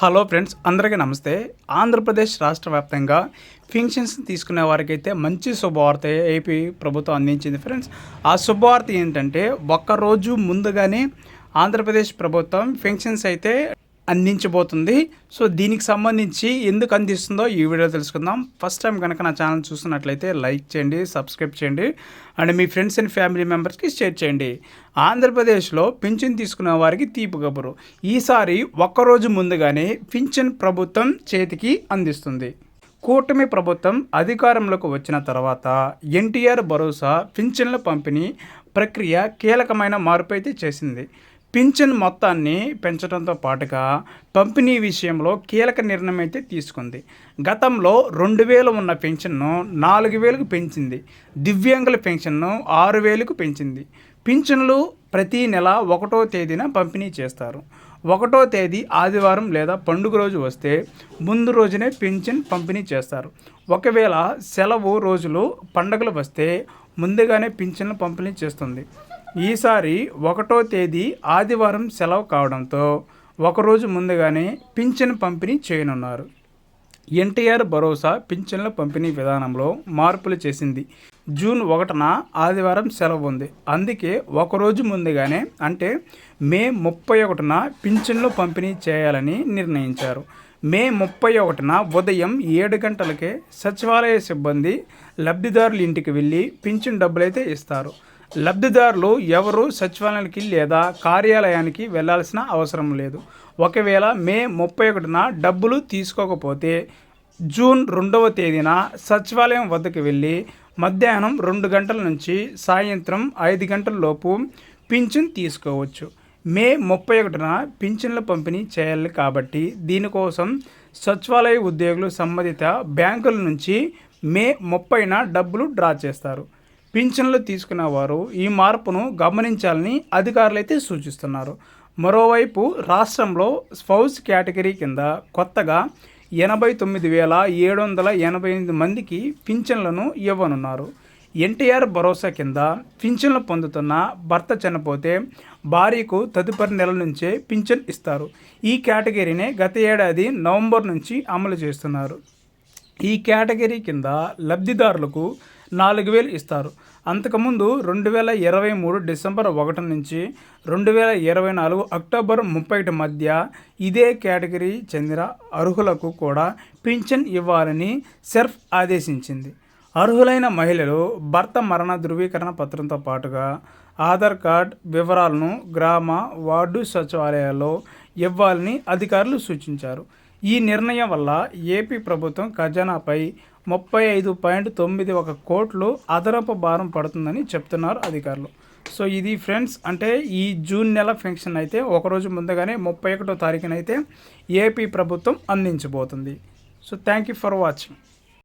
Hello friends అందరికీ నమస్తే. ఆంధ్రప్రదేశ్ రాష్ట్ర వ్యాప్తంగా పింఛన్స్ తీసుకునే వారికైతే మంచి శుభవార్త ఏపీ ప్రభుత్వం అందించింది ఫ్రెండ్స్ ఆ శుభవార్త ఏంటంటే ఒక్కరోజు ముందుగానే ఆంధ్రప్రదేశ్ ప్రభుత్వం పెన్షన్స్ అయితే అందించబోతుంది. సో దీనికి సంబంధించి ఎందుకు అందిస్తుందో ఈ వీడియో తెలుసుకుందాం. ఫస్ట్ టైం కనుక నా ఛానల్ చూస్తున్నట్లయితే లైక్ చేయండి సబ్స్క్రైబ్ చేయండి అండ్ మీ ఫ్రెండ్స్ అండ్ ఫ్యామిలీ మెంబర్స్కి షేర్ చేయండి. ఆంధ్రప్రదేశ్లో పింఛన్ తీసుకునే వారికి తీపి కబురు. ఈసారి ఒక్కరోజు ముందుగానే పింఛన్ ప్రభుత్వం చేతికి అందిస్తుంది. కూటమి ప్రభుత్వం అధికారంలోకి వచ్చిన తర్వాత ఎన్టీఆర్ భరోసా పింఛన్ల పంపిణీ ప్రక్రియ కీలకమైన మార్పు అయితే చేసింది. పింఛన్ మొత్తాన్ని పెంచడంతో పాటుగా పంపిణీ విషయంలో కీలక నిర్ణయం అయితే తీసుకుంది. గతంలో రెండు వేలు ఉన్న పెన్షన్ను నాలుగు వేలకు పెంచింది. దివ్యాంగుల పెన్షన్ను ఆరు వేలకు పెంచింది. పింఛన్లు ప్రతి నెల ఒకటో తేదీన పంపిణీ చేస్తారు. ఒకటో తేదీ ఆదివారం లేదా పండుగ రోజు వస్తే ముందు రోజునే పింఛన్ పంపిణీ చేస్తారు. ఒకవేళ సెలవు రోజులు పండుగలు వస్తే ముందుగానే పింఛన్లు పంపిణీ చేస్తుంది. ఈసారి ఒకటో తేదీ ఆదివారం సెలవు కావడంతో ఒకరోజు ముందుగానే పింఛన్ పంపిణీ చేయనున్నారు. ఎన్టీఆర్ భరోసా పింఛన్ల పంపిణీ విధానంలో మార్పులు చేసింది. జూన్ ఒకటిన ఆదివారం సెలవు ఉంది. అందుకే ఒకరోజు ముందుగానే అంటే మే ముప్పై ఒకటిన పింఛన్లు పంపిణీ చేయాలని నిర్ణయించారు. మే ముప్పై ఒకటిన ఉదయం ఏడు గంటలకే సచివాలయ సిబ్బంది లబ్ధిదారుల ఇంటికి వెళ్ళి పింఛన్ డబ్బులైతే ఇస్తారు. లబ్ధిదారులు ఎవరు సచివాలయానికి లేదా కార్యాలయానికి వెళ్ళాల్సిన అవసరం లేదు. ఒకవేళ మే ముప్పై ఒకటిన డబ్బులు తీసుకోకపోతే జూన్ రెండవ తేదీన సచివాలయం వద్దకు వెళ్ళి మధ్యాహ్నం రెండు గంటల నుంచి సాయంత్రం ఐదు గంటల లోపు పింఛన్ తీసుకోవచ్చు. మే ముప్పై ఒకటిన పింఛన్ల పంపిణీ చేయాలి కాబట్టి దీనికోసం సచివాలయ ఉద్యోగులు సంబంధిత బ్యాంకుల నుంచి మే ముప్పైన డబ్బులు డ్రా చేస్తారు. పింఛన్లు తీసుకున్న వారు ఈ మార్పును గమనించాలని అధికారులు అయితే సూచిస్తున్నారు. మరోవైపు రాష్ట్రంలో స్పౌస్ కేటగిరీ కింద కొత్తగా ఎనభై తొమ్మిది వేల ఏడు వందల ఎనభై ఎనిమిది మందికి పింఛన్లను ఇవ్వనున్నారు. ఎన్టీఆర్ భరోసా కింద పింఛన్లు పొందుతున్న భర్త చనిపోతే భార్యకు తదుపరి నెల నుంచే పింఛన్ ఇస్తారు. ఈ కేటగిరీనే గత ఏడాది నవంబర్ నుంచి అమలు చేస్తున్నారు. ఈ కేటగిరీ కింద లబ్ధిదారులకు నాలుగు వేలు ఇస్తారు. అంతకుముందు రెండు వేల ఇరవై మూడు డిసెంబర్ ఒకటి నుంచి రెండు వేల ఇరవై నాలుగు అక్టోబర్ ముప్పై ఒకటి మధ్య ఇదే కేటగిరీ చెందిన అర్హులకు కూడా పింఛన్ ఇవ్వాలని సెర్ఫ్ ఆదేశించింది. అర్హులైన మహిళలు భర్త మరణ ధృవీకరణ పత్రంతో పాటుగా ఆధార్ కార్డ్ వివరాలను గ్రామ వార్డు సచివాలయాల్లో ఇవ్వాలని అధికారులు సూచించారు. ఈ నిర్ణయం వల్ల ఏపీ ప్రభుత్వం ఖజానాపై ముప్పై ఐదు పాయింట్ తొమ్మిది ఒక కోట్లు అదనపు భారం పడుతుందని చెప్తున్నారు అధికారులు. సో ఇది ఫ్రెండ్స్ అంటే ఈ జూన్ నెల ఫంక్షన్ అయితే ఒకరోజు ముందుగానే ముప్పై ఒకటో తారీఖున అయితే ఏపీ ప్రభుత్వం అందించబోతుంది. So thank you for watching.